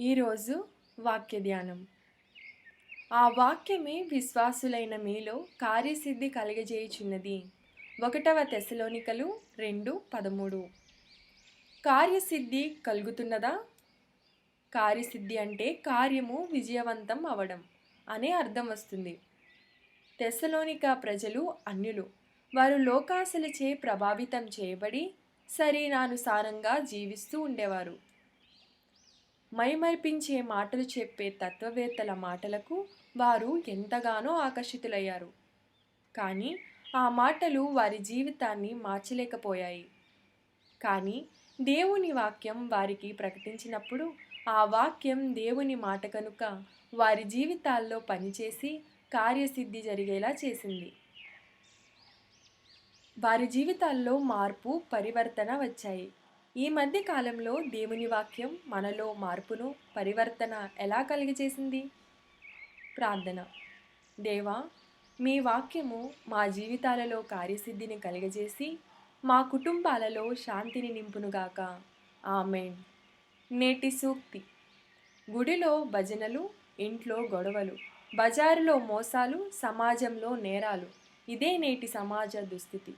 ఈరోజు వాక్య ధ్యానం ఆ వాక్యమే విశ్వాసులైన మీలో కార్యసిద్ధి కలగజేయుచున్నది. ఒకటవ తెశలోనికలు రెండు పదమూడు. కార్యసిద్ధి కలుగుతున్నదా? కార్యసిద్ధి అంటే కార్యము విజయవంతం అవడం అనే అర్థం వస్తుంది. తెశలోనిక ప్రజలు అన్యులు. వారు లోకాశలచే ప్రభావితం చేయబడి శరీరానుసారంగా జీవిస్తూ ఉండేవారు. మైమర్పించే మాటలు చెప్పే తత్వవేత్తల మాటలకు వారు ఎంతగానో ఆకర్షితులయ్యారు. కానీ ఆ మాటలు వారి జీవితాన్ని మార్చలేకపోయాయి. కానీ దేవుని వాక్యం వారికి ప్రకటించినప్పుడు ఆ వాక్యం దేవుని మాట కనుక వారి జీవితాల్లో పనిచేసి కార్యసిద్ధి జరిగేలా చేసింది. వారి జీవితాల్లో మార్పు పరివర్తన వచ్చాయి. ఈ మధ్య కాలంలో దేవుని వాక్యం మనలో మార్పును పరివర్తన ఎలా కలిగజేసింది? ప్రార్థన. దేవా మీ వాక్యము మా జీవితాలలో కార్యసిద్ధిని కలిగజేసి మా కుటుంబాలలో శాంతిని నింపునుగాక ఆమెన్. నేటి సూక్తి. గుడిలో భజనలు ఇంట్లో గొడవలు బజారులో మోసాలు సమాజంలో నేరాలు. ఇదే నేటి సమాజ దుస్థితి.